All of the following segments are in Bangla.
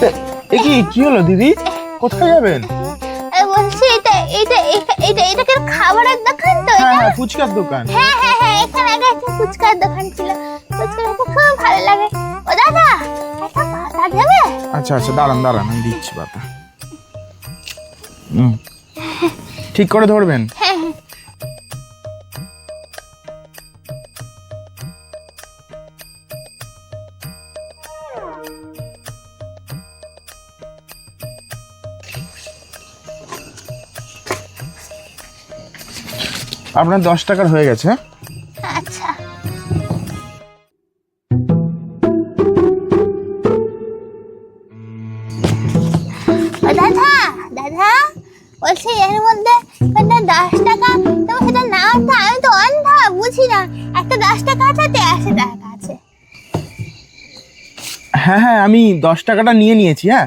কি কি হলো দিদি? কোথায় যাবেন? বলছি এটা এটা খাবারের দোকান তো? হ্যাঁ হ্যাঁ ফুচকার দোকান। হ্যাঁ হ্যাঁ হ্যাঁ এখানে আগে একটা ফুচকার দোকান ছিল। ফুচকা খেতে খুব ভালো লাগে। ও দাদা একটা পাতা দেবে? আচ্ছা আচ্ছা দাঁড়ান দাঁড়ান আমি দিচ্ছি পাতা। হুম। ঠিক করে ধরবেন। আপনার দশ টাকার হয়ে গেছে। আচ্ছা। দাদা দাদা বলছি এর মধ্যে একটা দশ টাকা তো সেটা নামটা আমি তো অন্ধা বুঝি না। একটা দশ টাকা আছে দেড়শো টাকা আছে। হ্যাঁ হ্যাঁ আমি দশ টাকাটা নিয়ে নিয়েছি হ্যাঁ।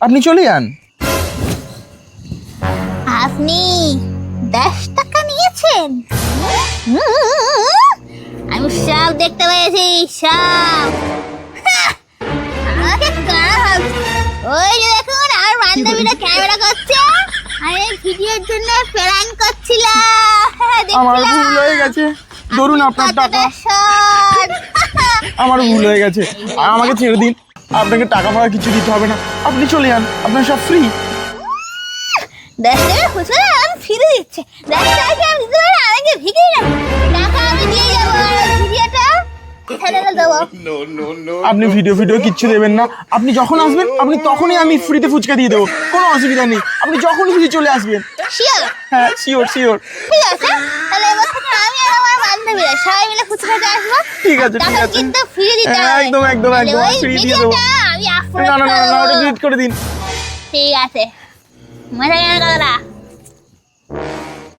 আপনি চলে যান। আপনি দশ টাকা আমি সব দেখতে পেয়েছি সব আমাকে কারা ভাবছে? ওই যে দেখুন আমার বান্ধবীরা ক্যামেরা করছে আর এই ভিডিওর জন্য প্ল্যান করছিল। আমার ভুল হয়ে গেছে। ধরুন আপনার টাকা। আমার ভুল হয়ে গেছে। আর আমাকে ছেড়ে দিন। আপনাকে টাকা ফাকা কিছু দিতে হবে না। আপনি চলে যান। আপনার সব ফ্রি আমি ফিরে দিচ্ছে। দশ টাকা আমি দিতে পারি আমাকে ভিগিয়ে যাব। টাকা আমি দিয়ে যাব আর ভিডিওটা আপনি ভিডিও ভিডিও কিচ্ছু দেবেন না। আপনি যখন আসবেন আপনি তখনই আমি ফ্রিতে ফুচকা দিয়ে দেবো। কোনো অসুবিধা নেই। আপনি যখন খুশি চলে আসবেন। শিওর হ্যাঁ শিওর শিওর ঠিক আছে। তাহলে এবার আমি আর আমার বান্ধবীরা সবাই মিলে আসব। ঠিক আছে, ঠিক আছে। কিন্তু ফ্রি দিতে হ্যাঁ, একদম, একদম, একদম, free দিয়ে দেবো। না না না না ওটা ডিলিট করে দিন। ঠিক আছে। 我们先干这个了